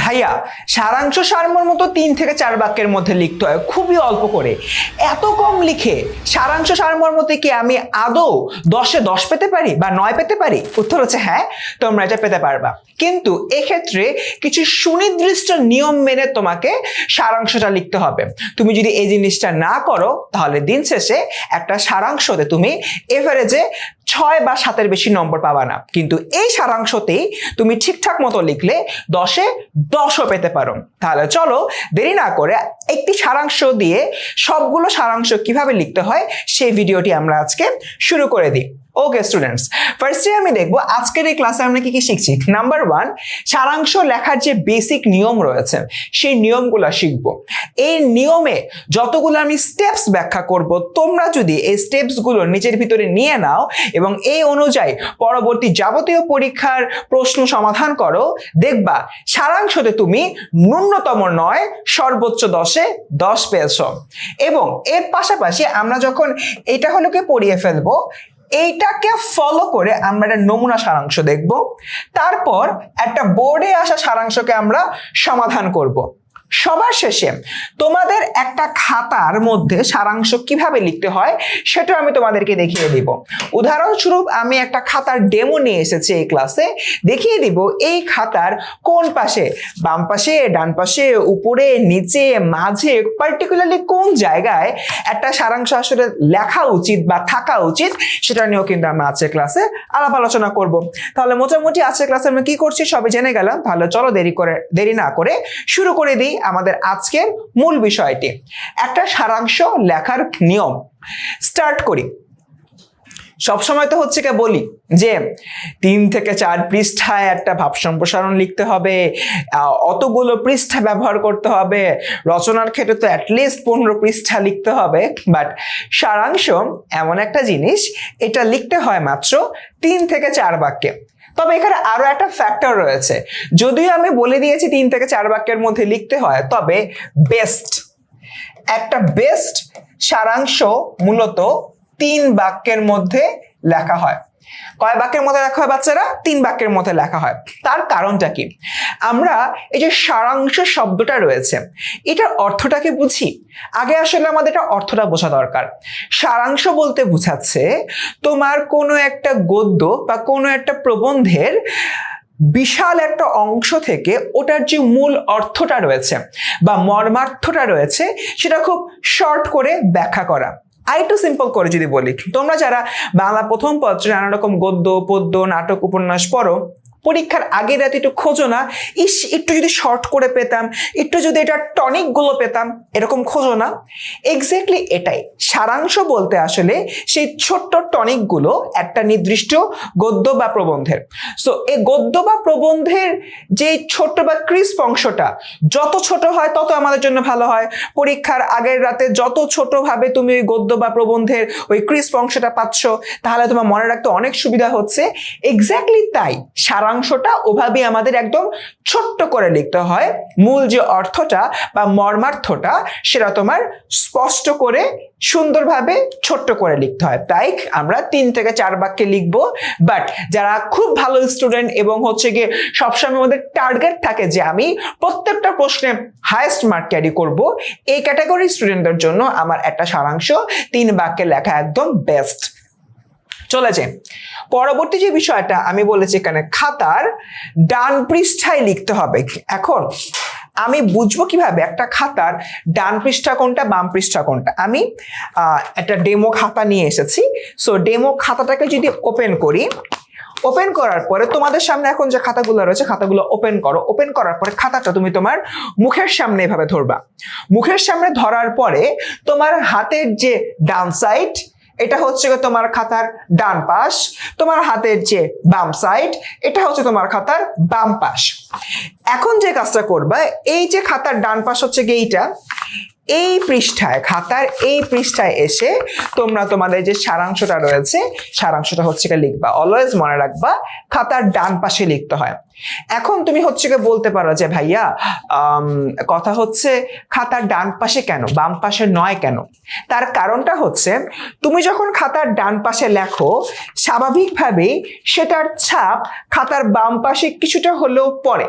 ভাইয়া, সারাংশ সারমর মতো তিন থেকে চার বাক্যের মধ্যে লিখতে হয়, খুবই অল্প করে। এত কম লিখে সারাংশ সারমর্মতে কি আমি আদৌ দশে দশ পেতে পারি বা নয় পেতে পারি? উত্তর হচ্ছে হ্যাঁ তোমরা এটা পেতে পারবা। কিন্তু এক্ষেত্রে কিছু সুনির্দিষ্ট নিয়ম মেনে তোমাকে সারাংশটা লিখতে হবে। তুমি যদি এই জিনিসটা না করো, তাহলে দিন শেষে একটা সারাংশতে তুমি এভারেজে ছয় বা সাতের বেশি নম্বর পাবা না। কিন্তু এই সারাংশতেই তুমি ঠিকঠাক মতো লিখলে দশে দশও পেতে পারো। তাহলে চলো দেরি না করে একটি সারাংশ দিয়ে সবগুলো সারাংশ কীভাবে লিখতে হয় সেই ভিডিওটি আমরা আজকে শুরু করে দিই। ওকে স্টুডেন্টস ফার্স্টে আমি দেখব আজকের এই ক্লাসে আমরা কি কি শিখছি? নাম্বার ওয়ান সারাংশ লেখার যে বেসিক নিয়ম রয়েছে, সেই নিয়মগুলো শিখব। এই নিয়মে যতগুলো আমি স্টেপস ব্যাখ্যা করব, তোমরা যদি এই স্টেপসগুলো নিজের ভিতরে নিয়ে নাও এবং এই অনুযায়ী পরবর্তী যাবতীয় পরীক্ষার প্রশ্ন সমাধান করো, দেখবা সারাংশতে তুমি ন্যূনতম নয়, সর্বোচ্চ দশে দশ পেয়েছ। এবং এর পাশাপাশি আমরা যখন এটা হলোকে পড়িয়ে ফেলব এইটাকে ফলো করে আমরা একটা নমুনা সারাংশ দেখব। তারপর একটা বোর্ডে আসা সারাংশকে আমরা সমাধান করব। সবার শেষে তোমাদের একটা খাতার মধ্যে সারাংশ কীভাবে লিখতে হয় সেটা আমি তোমাদেরকে দেখিয়ে দিব। উদাহরণস্বরূপ আমি একটা খাতার ডেমো নিয়ে এসেছি এই ক্লাসে দেখিয়ে দিব এই খাতার কোন পাশে? বাম পাশে, ডান পাশে, উপরে, নিচে, মাঝে পার্টিকুলারলি কোন জায়গায় একটা সারাংশ আসলে লেখা উচিত বা থাকা উচিত সেটা নিয়েও কিন্তু আমরা আজকের ক্লাসে আলাপ আলোচনা করব। তাহলে মোটামুটি আজকের ক্লাসে আমরা কি করছি সবে জেনে গেলাম। ভালো চলো দেরি করে, দেরি না করে শুরু করে দিই। আমাদের আজকের মূল বিষয়টি। একটা সারাংশ লেখার নিয়ম। স্টার্ট করি। সবসময় তো হচ্ছে কে বলি যে, তিন থেকে চার পৃষ্ঠায় একটা ভাব সম্প্রসারণ লিখতে হবে অতগুলো পৃষ্ঠা ব্যবহার করতে হবে, রচনার ক্ষেত্রে তো অ্যাটলিস্ট পনেরো পৃষ্ঠা লিখতে হবে বাট সারাংশ এমন একটা জিনিস, এটা লিখতে হয় মাত্র তিন থেকে চার বাক্যে। তবে এখানে আরও একটা ফ্যাক্টর রয়েছে। যদিও আমি বলে দিয়েছি তিন থেকে চার বাক্যের মধ্যে লিখতে হয়, তবে বেস্ট একটা বেস্ট সারাংশ মূলত তিন বাক্যের মধ্যে লেখা হয়। কয় বাক্যের মধ্যে লেখা হয় বাচ্চারা? তিন বাক্যের মধ্যে লেখা হয়। তার কারণটা কি? আমরা এই যে সারাংশ শব্দটা রয়েছে, এটার অর্থটাকে বুঝি। আগে আসলে আমাদের এটা অর্থটা বোঝা দরকার। সারাংশ বলতে বোঝাচ্ছে, তোমার কোনো একটা গদ্য বা কোনো একটা প্রবন্ধের বিশাল একটা অংশ থেকে ওটার যে মূল অর্থটা রয়েছে বা মর্মার্থটা রয়েছে, সেটা খুব শর্ট করে ব্যাখ্যা করা। আর একটু সিম্পল করে যদি বলি, তোমরা যারা বাংলা প্রথম পত্রে নানা রকম গদ্য, পদ্য, নাটক, উপন্যাস পড়ো পরীক্ষার আগের রাতে একটু খোঁজো না। ইস, একটু যদি শর্ট করে পেতাম, একটু যদি এটা টনিকগুলো পেতাম, এরকম খোঁজো না। এক্স্যাক্টলি এটাই। সারাংশ বলতে আসলে সেই ছোট্ট টনিকগুলো একটা নির্দিষ্ট গদ্য বা প্রবন্ধের। সো এই গদ্য বা প্রবন্ধের যে ছোট্ট বা ক্রিস্প অংশটা, যত ছোট হয় তত আমাদের জন্য ভালো হয়। পরীক্ষার আগের রাতে যত ছোটভাবে তুমি ওই গদ্য বা প্রবন্ধের ওই ক্রিস্প অংশটা পাচ্ছ, তাহলে তোমার মনে রাখতে অনেক সুবিধা হচ্ছে। এক্স্যাক্টলি তাই সারাংশটা ওভাবেই আমাদের একদম ছোট্ট করে লিখতে হয়। মূল যে অর্থটা বা মর্মার্থটা সেটা তোমার স্পষ্ট করে, সুন্দরভাবে ছোট্ট করে লিখতে হয়। তাই আমরা তিন থেকে চার বাক্যে লিখব। বাট যারা খুব ভালো স্টুডেন্ট এবং হচ্ছে গিয়ে সবসময় আমাদের টার্গেট থাকে যে আমি প্রত্যেকটা প্রশ্নে হায়েস্ট মার্ক ক্যারি করব, এই ক্যাটাগরি স্টুডেন্টদের জন্য আমার একটা সারাংশ, তিন বাক্যে লেখা একদম বেস্ট চলেছে পরবর্তী যে বিষয়টা আমি বলেছি এখানে, খাতার ডান পৃষ্ঠায় লিখতে হবে। এখন আমি বুঝব কীভাবে একটা খাতার ডান পৃষ্ঠা কোনটা, বাম পৃষ্ঠা কোনটা? আমি একটা ডেমো খাতা নিয়ে এসেছি। সো ডেমো খাতাটাকে যদি ওপেন করি, ওপেন করার পরে তোমাদের সামনে এখন যে খাতাগুলো রয়েছে, খাতাগুলো ওপেন করো। ওপেন করার পরে খাতাটা তুমি তোমার মুখের সামনে এভাবে ধরবা। মুখের সামনে ধরার পরে তোমার হাতের যে ডান সাইড এটা হচ্ছে তোমার খাতার ডান পাশ, তোমার হাতের যে বাম সাইড এটা হচ্ছে তোমার খাতার বাম পাশ। এখন যে কাজটা করবা, এই যে খাতার ডান পাশ হচ্ছে গিয়ে এইটা এই পৃষ্ঠায়, খাতার এই পৃষ্ঠায় এসে তোমরা তোমাদের যে সারাংশটা রয়েছে, সারাংশটা হচ্ছে গিয়ে লিখবা। অলওয়েজ মনে রাখবা, খাতার ডান পাশে লিখতে হয়। এখন তুমি হচ্ছে গিয়ে বলতে পারো যে, ভাইয়া কথা হচ্ছে খাতার ডান পাশে কেন? বাম পাশে নয় কেন? তার কারণটা হচ্ছে, তুমি যখন খাতার ডান পাশে লেখো, স্বাভাবিকভাবেই সেটার ছাপ খাতার বাম পাশে কিছুটা হলেও পড়ে।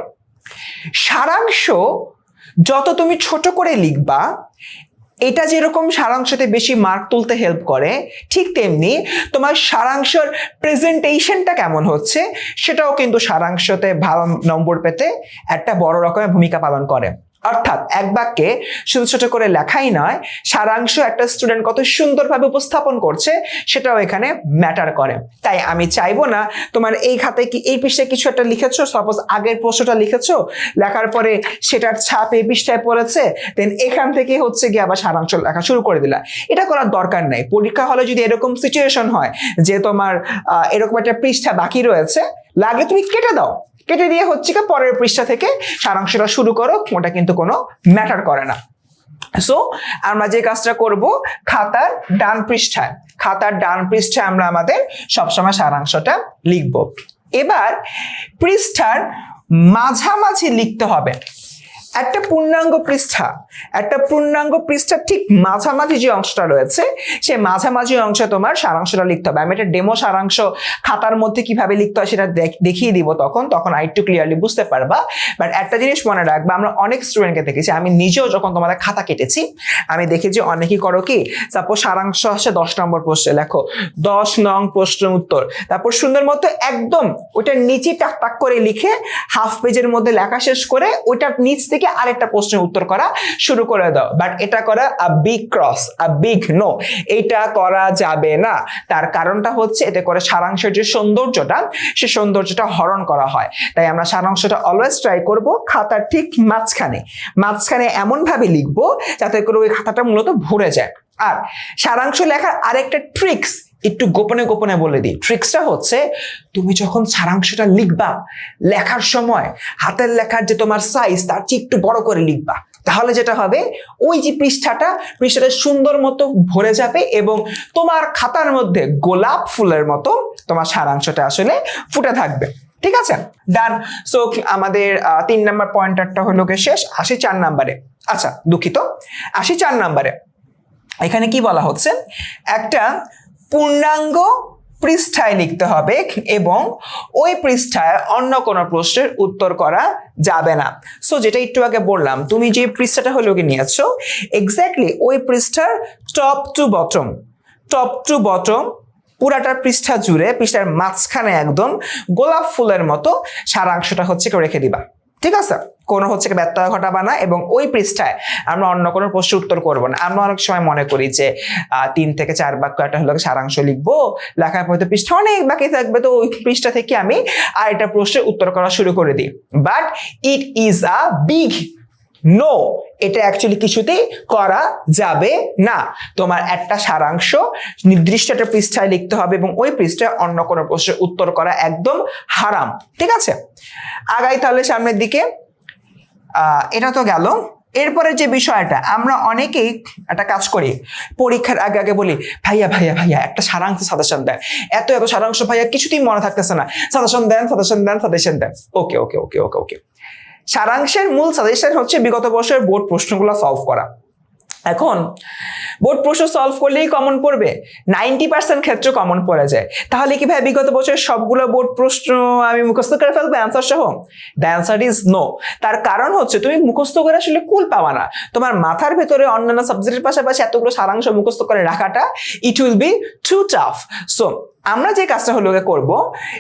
সারাংশ যত তুমি ছোট করে লিখবা এটা যেরকম সারাংশতে বেশি মার্ক তুলতে হেল্প করে, ঠিক তেমনি তোমার সারাংশর প্রেজেন্টেশনটা কেমন হচ্ছে, সেটাও কিন্তু সারাংশতে ভালো নম্বর পেতে একটা বড় রকমের ভূমিকা পালন করে। অর্থাৎ এক বাক্যে শুধু ছোট করে লেখাই নয়, সারাংশ একটা স্টুডেন্ট কত সুন্দরভাবে উপস্থাপন করছে সেটাও এখানে ম্যাটার করে। তাই আমি চাইব না তোমার এই খাতে কি এই পৃষ্ঠায় কিছু একটা লিখেছো? সাপোজ আগের প্রশ্নটা লিখেছো, লেখার পরে সেটার ছাপ এই পৃষ্ঠায় পড়েছে দেন এখান থেকে হচ্ছে গিয়ে আবার সারাংশ লেখা শুরু করে দিলা। এটা করার দরকার নাই। পরীক্ষা হলে যদি এরকম সিচুয়েশন হয় যে তোমার এরকম একটা পৃষ্ঠা বাকি রয়েছে লাগলে তুমি কেটে দাও। কেটে দিয়ে হচ্ছে কি পরের পৃষ্ঠা থেকে সারাংশটা শুরু করো, ওটা কিন্তু কোনো ম্যাটার করে না। সো আমরা যে কাজটা করব খাতার ডান পৃষ্ঠায়, খাতার ডান পৃষ্ঠায় আমরা আমাদের সবসময় সারাংশটা লিখব। এবার পৃষ্ঠার মাঝামাঝি লিখতে হবে। একটা পূর্ণাঙ্গ পৃষ্ঠা, একটা পূর্ণাঙ্গ পৃষ্ঠার ঠিক মাঝামাঝি যে অংশটা রয়েছে, সে মাঝামাঝি অংশে তোমার সারাংশটা লিখতে হবে। আমি একটা ডেমো সারাংশ খাতার মধ্যে কীভাবে লিখতে হয় সেটা দেখিয়ে দিব তখন তখন আরেকটু ক্লিয়ারলি বুঝতে পারবা। বাট একটা জিনিস মনে রাখবা, আমরা অনেক স্টুডেন্টকে দেখেছি, আমি নিজেও যখন তোমাদের খাতা কেটেছি, আমি দেখেছি অনেকেই করো কি সাপোজ সারাংশ আসে দশ নম্বর প্রশ্নে, লেখো, দশ নং প্রশ্নের উত্তর, তারপর সুন্দর মতো একদম ওইটার নিচে টাক টাক করে লিখে হাফ পেজের মধ্যে লেখা শেষ করে, ওইটার নিচ থেকে আরেকটা প্রশ্নের উত্তর করা শুরু করে দাও। বাট এটা করা a big cross a big no এটা করা যাবে না। তার কারণটা হচ্ছে এতে করে সারাংশের যে সৌন্দর্যটা, সে সৌন্দর্যটা হরণ করা হয়। তাই আমরা সারাংশটা অলওয়েজ ট্রাই করব খাতার ঠিক মাঝখানে। মাঝখানে এমন ভাবে লিখব যাতে করে ওই খাতাটা মূলত ভরে যায়। আর সারাংশ লেখার আরেকটা ট্রিক্স একটু গোপনে গোপনে বলে দিই। ট্রিক্সটা হচ্ছে, তুমি যখন সারাংশটা লিখবা, লেখার সময়, হাতের লেখার যে তোমার সাইজ তার চেয়ে একটু বড় করে লিখবা। তাহলে যেটা হবে, ওই যে পৃষ্ঠাটা পৃষ্ঠাটা সুন্দর মতো ভরে যাবে এবং তোমার খাতার মধ্যে গোলাপ ফুলের মতো তোমার সারাংশটা আসলে ফুটে থাকবে। ঠিক আছে? ডান সো আমাদের তিন নাম্বার পয়েন্টারটা হলো গিয়ে শেষ। আসি চার নাম্বারে। আচ্ছা দুঃখিত। আসি চার নাম্বারে। এখানে কি বলা হচ্ছে? একটা পূর্ণাঙ্গ পৃষ্ঠায় লিখতে হবে এবং ওই পৃষ্ঠায় অন্য কোনো প্রশ্নের উত্তর করা যাবে না। সো যেটা একটু আগে বললাম, তুমি যে পৃষ্ঠাটা হলো কি নিয়েছো এক্স্যাক্টলি ওই পৃষ্ঠার top to bottom top to bottom পুরাটা পৃষ্ঠা জুড়ে, পৃষ্ঠার মাঝখানে একদম গোলাপ ফুলের মতো সারাংশটা হচ্ছে রেখে দিবা। ঠিক আছে? কোনো হচ্ছে ব্যত্যয় ঘটাবা না এবং ওই পৃষ্ঠায় আমরা অন্য কোনো প্রশ্নের উত্তর করব না। আমরা অনেক সময় মনে করি যে তিন থেকে চার বাক্য একটা হলো সারাংশ লিখব, লেখার পরে পৃষ্ঠা অনেক বাকি থাকবে, তো ওই পৃষ্ঠা থেকে আমি আর এটা প্রশ্নের উত্তর করা শুরু করে দিই। But it is a big no এটা অ্যাকচুয়ালি কিছুতেই করা যাবে না। তোমার একটা সারাংশ নির্দিষ্ট একটা পৃষ্ঠায় লিখতে হবে এবং ওই পৃষ্ঠায় অন্য কোনো প্রশ্নের উত্তর করা একদম হারাম, ঠিক আছে? আগাই তাহলে সামনের দিকে। এটা তো গেল। এরপরে যে বিষয়টা, আমরা অনেকেই একটা কাজ করি, পরীক্ষার আগে আগে বলি, ভাইয়া ভাইয়া ভাইয়া, একটা সারাংশ সাজেশন দেন। এত এত সারাংশ ভাইয়া কিছুতেই মনে থাকতেছে না। সাজেশন দেন সাজেশন দেন সাজেশন দেন। Okay okay okay okay okay সারাংশের মূল সাজেশন হচ্ছে বিগত বছরের বোর্ড প্রশ্নগুলো সলভ করা। এখন বোর্ড প্রশ্ন সলভ করলেই কমন পড়বে। নাইনটি পার্সেন্ট ক্ষেত্রে কমন পড়ে যায়। তাহলে কি ভাই বিগত বছরের সবগুলো বোর্ড প্রশ্ন আমি মুখস্থ করে ফেলব? অ্যান্সার সহ? দ্য অ্যান্সার ইজ নো তার কারণ হচ্ছে তুমি মুখস্থ করে আসলে কুল পাওয়া না। তোমার মাথার ভেতরে অন্যান্য সাবজেক্টের পাশাপাশি এতগুলো সারাংশ মুখস্থ করে রাখাটা it will be too tough so আমরা যে কাজটা হলো করব,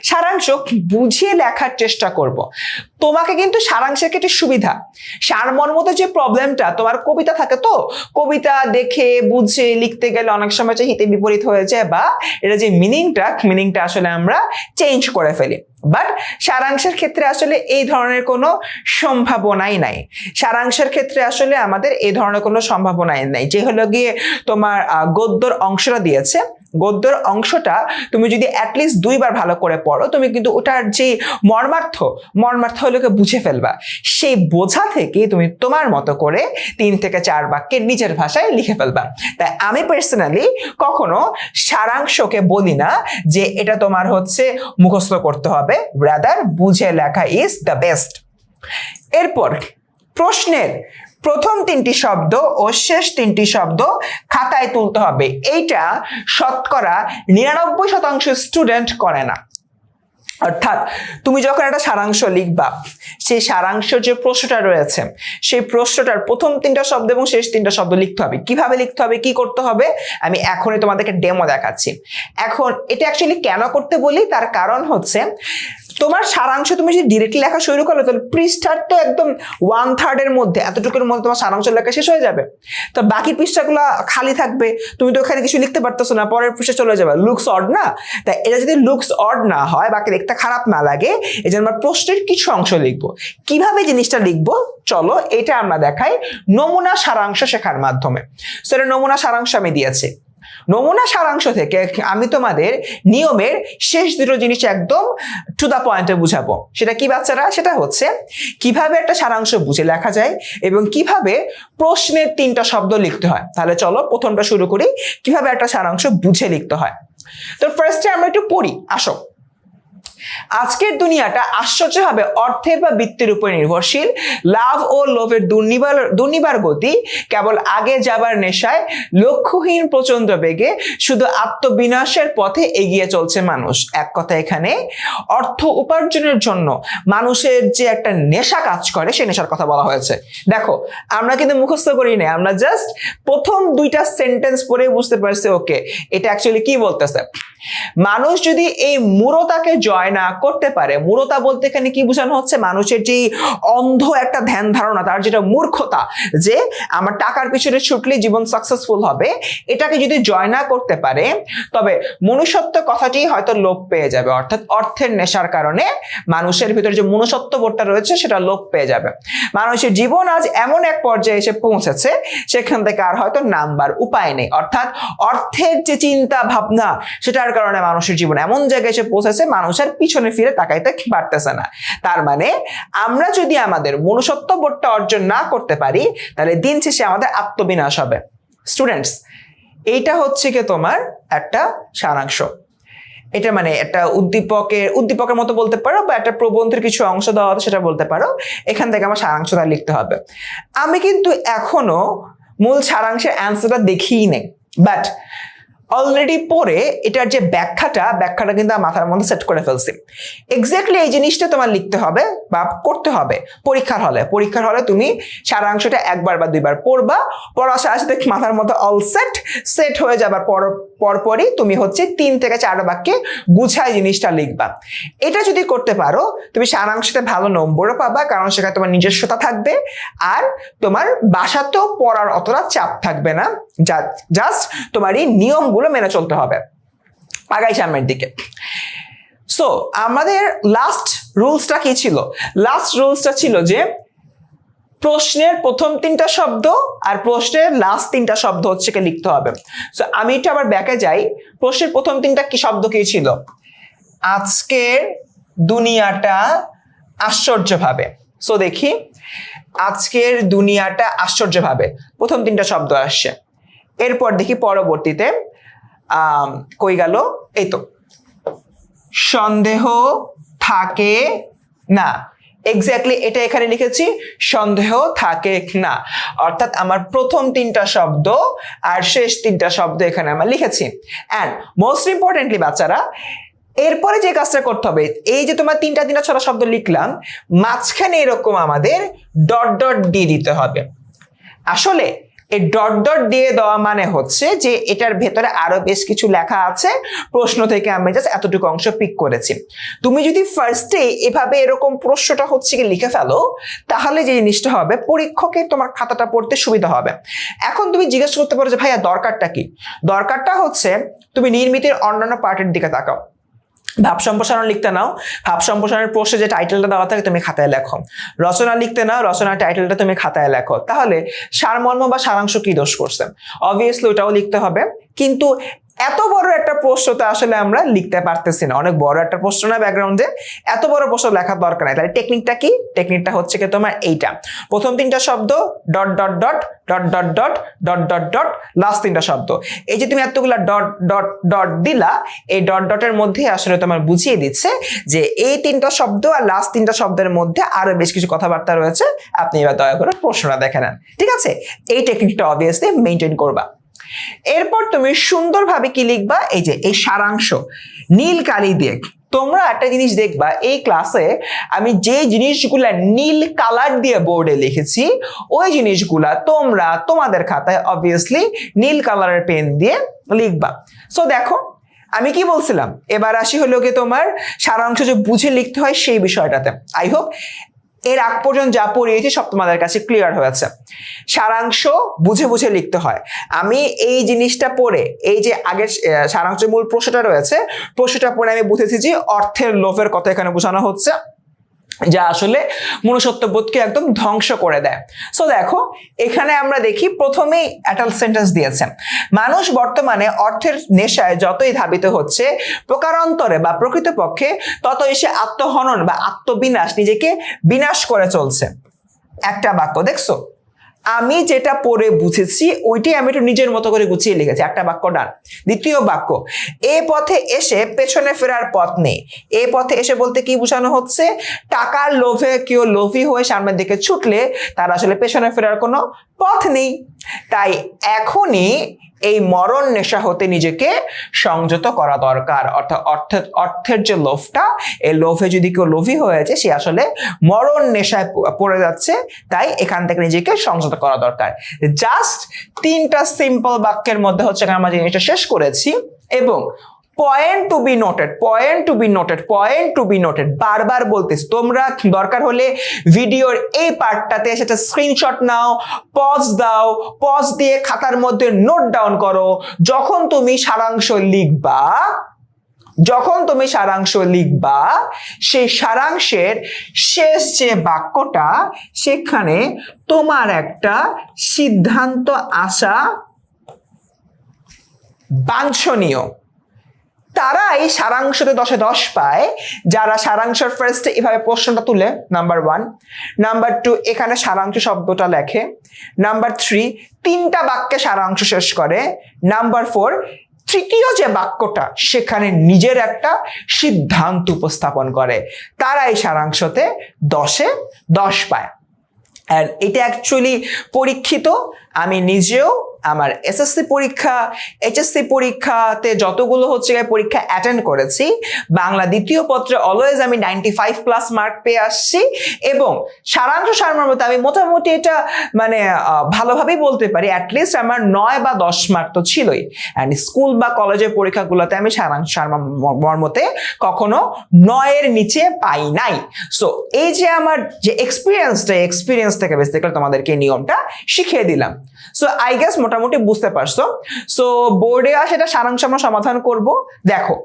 সারাংশ বুঝিয়ে লেখার চেষ্টা করব। তোমাকে কিন্তু সারাংশের ক্ষেত্রে সুবিধা। সারমর্মতে যে প্রবলেমটা তোমার কবিতা থাকে তো? কবিতা দেখে, বুঝে, লিখতে গেলে অনেক সময় যে হিতে বিপরীত হয়ে যায় বা এটা যে মিনিংটা মিনিংটা আসলে আমরা চেঞ্জ করে ফেলি। বাট সারাংশের ক্ষেত্রে আসলে এই ধরনের কোনো সম্ভাবনাই নাই। সারাংশের ক্ষেত্রে আসলে আমাদের এই ধরনের কোনো সম্ভাবনাই নাই। যে হলো গিয়ে তোমার গদ্যর অংশটা দিয়েছে। গদ্যর অংশটা তুমি যদি অ্যাটলিস্ট দুইবার ভালো করে পড়ো, তুমি কিন্তু ওটার যে মর্মার্থ মর্মার্থ হলো গিয়ে বুঝে ফেলবা। সেই বোঝা থেকে তুমি তোমার মতো করে তিন থেকে চার বাক্যের নিজের ভাষায় লিখে ফেলবা। তাই আমি পার্সোনালি কখনো সারাংশকে বলি না যে এটা তোমার হচ্ছে মুখস্থ করতে হবে রাদার বুঝে লেখা ইজ দ্য বেস্ট এরপর প্রশ্নের প্রথম তিনটি শব্দ ও শেষ তিনটি শব্দ খাতায় তুলতে হবে। এইটা শতকরা নিরানব্বই শতাংশ স্টুডেন্ট করে না। অর্থাৎ তুমি যখন একটা সারাংশ লিখবা, সেই সারাংশ যে প্রশ্নটা রয়েছে, সেই প্রশ্নটার প্রথম তিনটা শব্দ এবং শেষ তিনটা শব্দ লিখতে হবে। কীভাবে লিখতে হবে, কি করতে হবে, আমি এখনই তোমাদেরকে ডেমো দেখাচ্ছি। এখন এটা অ্যাকচুয়ালি কেন করতে বলি? তার কারণ হচ্ছে তোমার সারাংশ তুমি যদি ডিরেক্টলি লেখা শুরু করো, তাহলে পৃষ্ঠার তো একদম ওয়ান থার্ডের মধ্যে, এতটুকুর মধ্যে তোমার সারাংশ লেখা শেষ হয়ে যাবে। তো বাকি পৃষ্ঠাগুলো খালি থাকবে, তুমি তো ওখানে কিছু লিখতে পারতেছো না, পরের পৃষ্ঠা চলে যাবে। লুকস অড না? তাই এটা যদি লুকস অড না হয়, বাকি দেখতে খারাপ না লাগে, এই জন্য আমরা প্রশ্নের কিছু অংশ লিখব। কীভাবে জিনিসটা লিখব? চলো, এটা আমরা দেখাই নমুনা সারাংশ শেখার মাধ্যমে। সেটা নমুনা সারাংশ আমি দিয়েছি। নমুনা সারাংশ থেকে আমি তোমাদের নিয়মের শেষ দুটো জিনিস একদম টু দ্য পয়েন্টে বুঝাবো। সেটা কি বাচ্চারা? সেটা হচ্ছে কীভাবে একটা সারাংশ বুঝে লেখা যায় এবং কীভাবে প্রশ্নের তিনটা শব্দ লিখতে হয়। তাহলে চলো প্রথমটা শুরু করি। কীভাবে একটা সারাংশ বুঝে লিখতে হয়। তো ফার্স্টে আমরা একটু পড়ি। আসো। আজকের দুনিয়াটা আশ্চর্যভাবে অর্থের বা বৃত্তের উপর নির্ভরশীল। লাভ ও লোভের দুর্নিবার দুর্নিবার গতি কেবল আগে যাবার নেশায়, লক্ষ্যহীন প্রচণ্ড বেগে শুধু আত্মবিনাশের পথে এগিয়ে চলছে মানুষ। এক কথা এখানে, অর্থ উপার্জনের জন্য মানুষের যে একটা নেশা কাজ করে, সে নেশার কথা বলা হয়েছে। দেখো, আমরা কিন্তু মুখস্থ করি না আমরা জাস্ট প্রথম দুইটা সেন্টেন্স পড়ে বুঝতে পারছি ওকে এটা অ্যাকচুয়ালি কি বলতেছে? মানুষ যদি এই মূরতাকে জয় না করতে পারে। মূরতা বলতে এখানে কি বোঝানো হচ্ছে? মানুষের যে অন্ধ একটা ধ্যান ধারণা, তার যেটা মূর্খতা, যে আমার টাকার পিছনে ছুটলে জীবন সাকসেসফুল হবে, এটাকে যদি জয় না করতে পারে, তবে মনুষ্যত্ব কথাটি হয়তো লোপ পেয়ে যাবে। অর্থাৎ অর্থের নেশার কারণে মানুষের ভিতরে যে মনুষ্যত্ব বোধটা রয়েছে, সেটা লোপ পেয়ে যাবে। মানুষের জীবন আজ এমন এক পর্যায়ে এসে পৌঁছেছে, সেখান থেকে আর হয়তো নাম্বার উপায় নেই। অর্থাৎ অর্থের যে চিন্তা ভাবনা, সেটার কারণে মানুষের জীবন এমন জায়গায় এসে পৌঁছেছে, মানুষের পিছনে ফিরে তাকাইতে পারতেছে না। তার মানে আমরা যদি আমাদের মনুষ্যত্ব বোধটা অর্জন না করতে পারি, তাহলে দিন শেষে আমাদের আত্মবিনাশ হবে। স্টুডেন্টস এইটা হচ্ছে কি তোমার একটা সারাংশ। এটা মানে একটা উদ্দীপকের উদ্দীপকের মতো বলতে পারো বা একটা প্রবন্ধের কিছু অংশ দেওয়া আছে সেটা বলতে পারো। এখান থেকে আমার সারাংশটা লিখতে হবে। আমি কিন্তু এখনও মূল সারাংশের অ্যান্সারটা দেখিই নেই। বাট অলরেডি পড়ে এটার যে ব্যাখ্যাটা ব্যাখ্যাটা কিন্তু মাথার মধ্যে সেট করে ফেলছি। এক্স্যাক্টলি এই জিনিসটা তোমার লিখতে হবে বা করতে হবে পরীক্ষার হলে। পরীক্ষার হলে তুমি সারাংশটা একবার বা দুইবার পড়বা পড়ার সাথে সাথে মাথার মধ্যে অল সেট সেট হয়ে যাবার পর, পরপরই তুমি হচ্ছে তিন থেকে চার বাক্যে গুছায় জিনিসটা লিখবা। এটা যদি করতে পারো, তুমি সারাংশতে ভালো নম্বরও পাবা, কারণ সেখানে তোমার নিজস্বতা থাকবে, আর তোমার বাসাতেও পড়ার অতটা চাপ থাকবে না। জাস্ট তোমার এই নিয়মগুলো মেনে চলতে হবে। আগাই সামনের দিকে। সো আমাদের লাস্ট রুলসটা কি ছিল? লাস্ট রুলসটা ছিল যে, প্রশ্নের প্রথম তিনটা শব্দ আর প্রশ্নের লাস্ট তিনটা শব্দ হচ্ছে কি লিখতে হবে। সো আমি একটু আবার ব্যাকে যাই। প্রশ্নের প্রথম তিনটা কি শব্দ কি ছিল? আজকের দুনিয়াটা আশ্চর্যভাবে। সো দেখি। আজকের দুনিয়াটা আশ্চর্যভাবে। প্রথম তিনটা শব্দ আসছে। এরপর দেখি পরবর্তীতে। কই গেল? এই তো সন্দেহ থাকে না। এক্স্যাক্টলি এটা এখানে লিখেছি, সন্দেহ থাকে না। অর্থাৎ আমার প্রথম তিনটা শব্দ আর শেষ তিনটা শব্দ এখানে আমরা লিখেছি। অ্যান্ড মোস্ট ইম্পর্টেন্টলি বাচ্চারা, এরপরে যে কাজটা করতে হবে, এই যে তোমার তিনটা তিনটা ছটা শব্দ লিখলাম, মাঝখানে এরকম আমাদের ডট ডট দিয়ে দিতে হবে। আসলে এই ডট ডট দিয়ে দেওয়া মানে হচ্ছে যে এটার ভেতরে আরও বেশ কিছু লেখা আছে। প্রশ্ন থেকে আমি জাস্ট এতটুকু অংশ পিক করেছি। তুমি যদি ফার্স্টে এভাবে এরকম প্রশ্নটা হচ্ছে কি লিখে ফেলো, তাহলে যে জিনিসটা হবে পরীক্ষকের তোমার খাতাটা পড়তে সুবিধা হবে। এখন তুমি জিজ্ঞেস করতে পারো যে ভাইয়া দরকারটা কি? দরকারটা হচ্ছে তুমি নির্মিতের অন্যান্য পার্টের দিকে তাকাও। ভাব সম্প্রসারণ লিখতে নাও। ভাব সম্প্রসারণের প্রশ্নে যে টাইটেলটা দেওয়া থাকে তুমি খাতায় লেখো। রচনা লিখতে নাও, রচনার টাইটেলটা তুমি খাতায় লেখো। তাহলে সারমর্ম বা সারাংশ কি দোষ করছে? অবভিয়াসলি ওটাও লিখতে হবে। কিন্তু এত বড় একটা প্রশ্ন তো আসলে আমরা লিখতে পারতেছি না। অনেক বড় একটা প্রশ্ন না ব্যাকগ্রাউন্ডে এত বড় প্রশ্ন লেখার দরকার নাই। তাহলে টেকনিকটা কি? টেকনিকটা হচ্ছে কি তোমার এইটা। প্রথম তিনটা শব্দ dot dot dot dot dot dot dot dot dot last তিনটা শব্দ। এই যে তুমি এতগুলা ডট ডট ডট দিলা, এই ডট ডটের মধ্যে আসলে তোমার বুঝিয়ে দিচ্ছে যে এই তিনটা শব্দ আর লাস্ট তিনটা শব্দের মধ্যে আরও বেশ কিছু কথাবার্তা রয়েছে। আপনি এবার দয়া করে প্রশ্নটা দেখে নেন। ঠিক আছে? এই টেকনিকটা অবভিয়াসলি মেনটেন করবা। এরপর তুমি সুন্দরভাবে কি লিখবা? এই যে, এই সারাংশ, নীল কালি দিয়ে। তোমরা একটা জিনিস দেখবা, এই ক্লাসে আমি যে জিনিসগুলা নীল কালার দিয়ে বোর্ডে লিখেছি, ওই জিনিসগুলা তোমরা তোমাদের খাতায় অবভিয়াসলি নীল কালারের পেন দিয়ে লিখবা। সো দেখো, আমি কি বলছিলাম? এবার আসি হলো কি তোমার সারাংশ যে বুঝে লিখতে হয় সেই বিষয়টাতে। আই হোপ এর আগ পর্যন্ত যা পড়িয়েছি সব তোমাদের কাছে ক্লিয়ার হয়েছে। সারাংশ বুঝে বুঝে লিখতে হয়। আমি এই জিনিসটা পড়ে, এই যে আগের সারাংশ সারাংশের মূল প্রশ্নটা রয়েছে, প্রশ্নটা পড়ে আমি বুঝেছি যে অর্থের লোভের কথা এখানে বোঝানো হচ্ছে। যা আসলে মনুষ্যত্ববোধকে একদম ধ্বংস করে দেয়। সো দেখো, এখানে আমরা দেখি প্রথমেই অ্যাটাল সেন্টেন্স দিয়েছেন। মানুষ বর্তমানে অর্থের নেশায় যতই ধাবিত হচ্ছে, প্রকারান্তরে বা প্রকৃতপক্ষে ততই সে আত্মহনন বা আত্মবিনাশ নিজেকে বিনাশ করে চলছে। একটা বাক্য, দেখছ? আমি যেটা পড়ে বুঝেছি ওইটি আমি একটু নিজের মতো করে গুছিয়ে লিখেছি। একটা বাক্য ডান। দ্বিতীয় বাক্য, এ পথে এসে পেছনে ফেরার পথ নেই। এ পথে এসে বলতে কি বোঝানো হচ্ছে? টাকার লোভে কেউ লোভী হয়ে সামনের দিকে ছুটলে তার আসলে পেছনে ফেরার কোনো পথ নেই। তাই এখনই এই মরণ নেশা হতে নিজেকে সংযত করা দরকার। অর্থাৎ অর্থের অর্থের যে লোভটা, এই লোভে যদি কেউ লোভী হয়েছে সে আসলে মরণ নেশায় পড়ে যাচ্ছে। তাই এখান থেকে নিজেকে সংযত করা দরকার। জাস্ট তিনটা সিম্পল বাক্যের মধ্যে হচ্ছে আমরা জিনিসটা শেষ করেছি। এবং point to be noted point to be noted point to be noted বারবার বলতেছি, তোমরা দরকার হলে ভিডিওর এই পার্টটাতে সেটা স্ক্রিনশট নাও পজ দাও পজ দিয়ে খাতার মধ্যে নোট ডাউন করো। যখন তুমি সারাংশ লিখবা, যখন তুমি সারাংশ লিখবা, সেই সারাংশের শেষ যে বাক্যটা, সেখানে তোমার একটা সিদ্ধান্ত আসা বাঞ্ছনীয়। তারাই সারাংশতে দশে দশ পায়। যারা সারাংশের ফার্স্টে এভাবে প্রশ্নটা তুলে নাম্বার ওয়ান নাম্বার টু এখানে সারাংশ শব্দটা লেখে। নাম্বার থ্রি তিনটা বাক্যে সারাংশ শেষ করে। নাম্বার ফোর তৃতীয় যে বাক্যটা, সেখানে নিজের একটা সিদ্ধান্ত উপস্থাপন করে। তারাই সারাংশতে দশে দশ পায়। আর এটা অ্যাকচুয়ালি পরীক্ষিত আমি নিজেও আমার এসএসসি পরীক্ষা এইচএসসি পরীক্ষাতে যতগুলো হচ্ছে পরীক্ষা অ্যাটেন্ড করেছি, বাংলা দ্বিতীয় পত্রে অলওয়েজ আমি নাইনটি ফাইভ প্লাস মার্ক পেয়ে আসছি এবং সারাংশ সারমর্মতে আমি মোটামুটি এটা মানে ভালোভাবেই বলতে পারি অ্যাটলিস্ট আমার নয় বা দশ মার্ক তো ছিলই। অ্যান্ড স্কুল বা কলেজের পরীক্ষাগুলোতে আমি সারাংশ সারমর্মতে কখনো নয়ের নিচে পাই নাই। সো এই যে আমার যে এক্সপিরিয়েন্সটা এক্সপিরিয়েন্স থেকে বেসিক্যালি তোমাদেরকে নিয়মটা শিখিয়ে দিলাম। সো আই গেস মোটামুটি বুঝতে পারছ। সো বোর্ডে সেটা সারাংশ আমরা সমাধান করব। দেখো,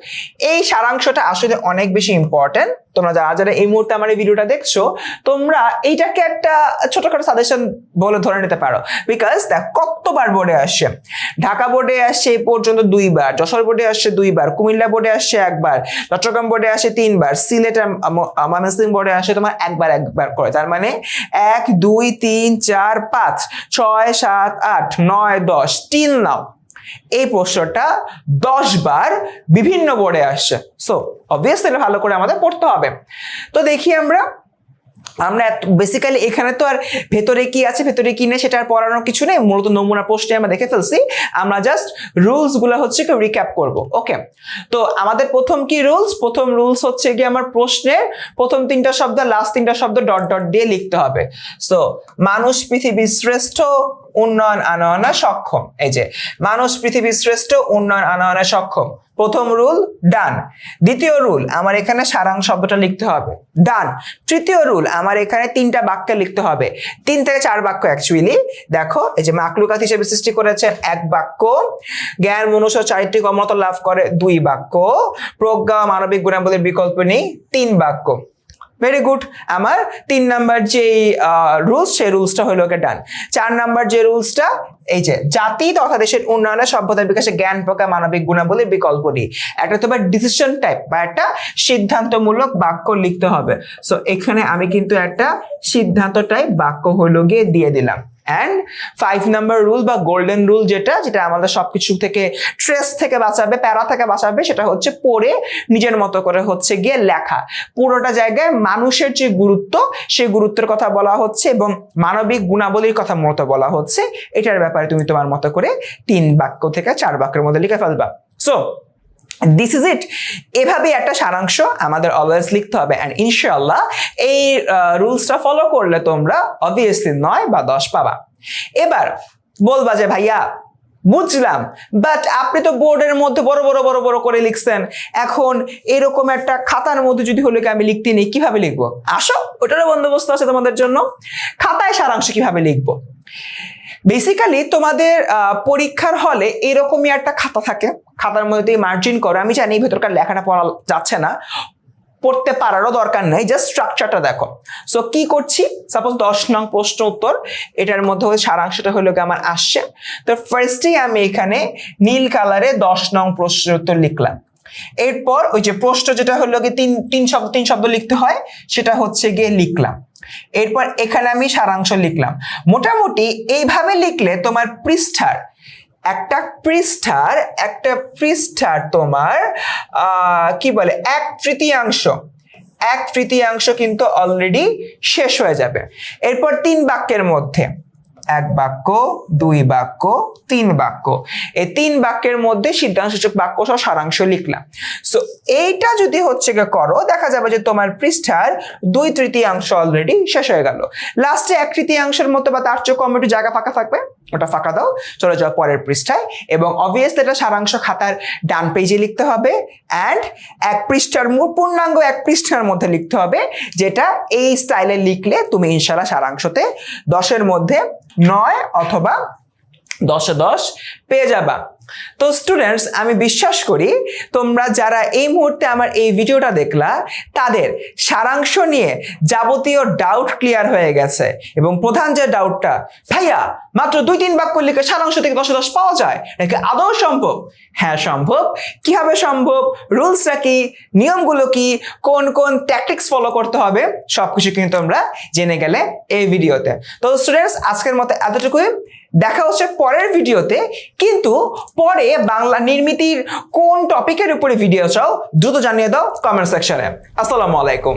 এই সারাংশটা আসলে অনেক বেশি ইম্পর্টেন্ট তোমরা যারা যারা এই মুহূর্তে আমার এই ভিডিওটা দেখছ, তোমরা এইটাকে একটা ছোটখাটো সাজেশন বলে ধরে নিতে পারো। বিকজ দেখ কতবার বোর্ডে আসছে? ঢাকা বোর্ডে আসছে এই পর্যন্ত দুইবার, যশোর বোর্ডে আসছে দুইবার, কুমিল্লা বোর্ডে আসছে একবার, চট্টগ্রাম বোর্ডে আসে তিনবার, সিলেট ময়মনসিংহ বোর্ডে আসে তোমার একবার একবার করে। তার মানে এক, দুই, তিন, চার, পাঁচ, ছয়, সাত, আট, নয়, দশ, তিন নাও। এই প্রশ্নটা দশ বার বিভিন্ন বোর্ডে আসছে। সো অবভিয়াসলি ভালো করে আমাদের পড়তে হবে। তো দেখি আমরা আমরা বেসিক্যালি এখানে তো আর ভেতরে কি আছে, ভেতরে কি নেই, সেটা আর পড়ানোর কিছু নেই। মূলত নমুনা পোস্টে আমরা দেখে ফেলছি। আমরা জাস্ট রুলসগুলো হচ্ছে কি রিক্যাপ করব ওকে তো আমাদের প্রথম কি রুলস প্রথম রুলস হচ্ছে কি আমার প্রশ্নের প্রথম তিনটা শব্দ লাস্ট তিনটা শব্দ ডট ডট দিয়ে লিখতে হবে। সো মানুষ পৃথিবীর শ্রেষ্ঠ উন্নয়ন আনয়নে সক্ষম। এই যে, মানুষ পৃথিবীর শ্রেষ্ঠ উন্নয়ন আনয়নে সক্ষম। প্রথম রুল ডান দ্বিতীয় রুল আমার এখানে সারাং শব্দটা লিখতে হবে। ডান তৃতীয় রুল আমার এখানে তিনটা বাক্য লিখতে হবে। তিন থেকে চার বাক্য অ্যাকচুয়ালি দেখো, এই যে মাকলুকাত হিসেবে সৃষ্টি করেছেন এক বাক্য। জ্ঞান, মনুষ্য, চারিত্রিক অমরতা লাভ করে দুই বাক্য। প্রজ্ঞা, মানবিক, গুণাবলীর বিকল্প নেই, তিন বাক্য। ভেরি গুড আমার তিন নাম্বার যে রুলস সেই রুলসটা হলো ওকে ডান চার নাম্বার যে রুলসটা এই যে জাতি তথা দেশের উন্নয়নে সভ্যতার বিকাশে জ্ঞান, প্রকার মানবিক গুণাবলীর বিকল্প নেই। একটা তোমার ডিসিশন টাইপ বা একটা সিদ্ধান্তমূলক বাক্য লিখতে হবে। সো এখানে আমি কিন্তু একটা সিদ্ধান্ত টাইপ বাক্য হলো গিয়ে দিয়ে দিলাম। অ্যান্ড ফাইভ নাম্বার রুল বা গোল্ডেন রুল যেটা যেটা আমাদের সবকিছু থেকে স্ট্রেস থেকে বাঁচাবে, প্যারা থেকে বাঁচাবে, সেটা হচ্ছে পড়ে, নিজের মতো করে হচ্ছে গিয়ে লেখা। পুরোটা জায়গায় মানুষের যে গুরুত্ব, সেই গুরুত্বের কথা বলা হচ্ছে এবং মানবিক গুণাবলীর কথা মূলত বলা হচ্ছে। এটার ব্যাপারে তুমি তোমার মতো করে তিন বাক্য থেকে চার বাক্যের মধ্যে লিখে ফেলবা। সো দিস ইজ ইট এভাবে একটা সারাংশ আমাদের অলওয়েজ লিখতে হবে অ্যান্ড ইনশাল্লাহ এই রুলসটা ফলো করলে তোমরা অবভিয়াসলি নয় বা দশ পাবা। এবার বলবা যে, ভাইয়া, বুঝলাম বাট আপনি তো বোর্ডের মধ্যে বড় বড় বড় বড় করে লিখছেন। এখন এরকম একটা খাতার মধ্যে যদি হলে আমি লিখতে নেই, কীভাবে লিখব? আসো, ওটারও বন্দোবস্ত আছে তোমাদের জন্য। খাতায় সারাংশ কীভাবে লিখব? বেসিক্যালি তোমাদের পরীক্ষার হলে এরকমই একটা খাতা থাকে। খাতার মধ্যে মার্জিন করো। আমি জানি ভেতরকার লেখাটা পড়া যাচ্ছে না। পড়তে পারারও দরকার নেই। জাস্ট স্ট্রাকচারটা দেখো। সো কি করছি? সাপোজ দশ নং প্রশ্ন উত্তর। এটার মধ্যে সারাংশটা হলো কি আমার আসছে। তো ফার্স্টেই আমি এখানে নীল কালারে দশ নং প্রশ্নের উত্তর লিখলাম। এরপর ওই যে প্রশ্ন যেটা হলো কি তিন তিন শব্দ তিন শব্দ লিখতে হয়, সেটা হচ্ছে গিয়ে লিখলাম। এরপর এখানে আমি সারাংশ লিখলাম। মোটামুটি এইভাবে লিখলে তোমার পৃষ্ঠার, একটা পৃষ্ঠার একটা পৃষ্ঠার তোমার কি বলে, এক তৃতীয়াংশ এক তৃতীয়াংশ কিন্তু অলরেডি শেষ হয়ে যাবে। এরপর তিন বাক্যের মধ্যে এক বাক্য, দুই বাক্য, তিন বাক্য। এই তিন বাক্যের মধ্যে সিদ্ধান্তসূচক বাক্য সহ সারাংশ লিখলাম। সো এইটা যদি হচ্ছে করো, দেখা যাবে যে তোমার পৃষ্ঠার দুই তৃতীয়াংশ অলরেডি শেষ হয়ে গেল। লাস্টে এক তৃতীয়াংশের মতো বা তার চেয়ে কম একটু জায়গা ফাঁকা থাকবে? ওটা ফাঁকা দাও, চলে যাও পরের পৃষ্ঠায়। এবং অবভিয়াসলি এটা সারাংশ খাতার ডান পেজে লিখতে হবে অ্যান্ড এক পৃষ্ঠার পূর্ণাঙ্গ এক পৃষ্ঠার মধ্যে লিখতে হবে, যেটা এই স্টাইলে লিখলে তুমি ইনশাল্লাহ সারাংশতে দশের মধ্যে নয় অথবা দশে দশ পেয়ে যাবা। তো স্টুডেন্টস আমি বিশ্বাস করি তোমরা যারা এই মুহূর্তে আমার এই ভিডিওটা দেখলা, তাদের সারাংশ নিয়ে যাবতীয় ডাউট ক্লিয়ার হয়ে গেছে। এবং প্রধান যে ডাউটটা ভাইয়া, মাত্র দুই তিন বাক্য লিখে সারাংশ থেকে দশে দশ পাওয়া যায়? নাকি আদৌ সম্ভব? হ্যাঁ সম্ভব। কীভাবে সম্ভব? রুলসটা কি? নিয়মগুলো কি? কোন কোন ট্যাকটিক্স ফলো করতে হবে? সবকিছু কিন্তু তোমরা জেনে গেলে এই ভিডিওতে। তো স্টুডেন্টস আজকের মতো এতটুকুই। দেখা হচ্ছে পরের ভিডিওতে, কিন্তু পরে বাংলা নির্মিতির কোন টপিকের উপরে ভিডিও চাও, দ্রুত জানিয়ে দাও কমেন্ট সেকশনে আসসালামু আলাইকুম।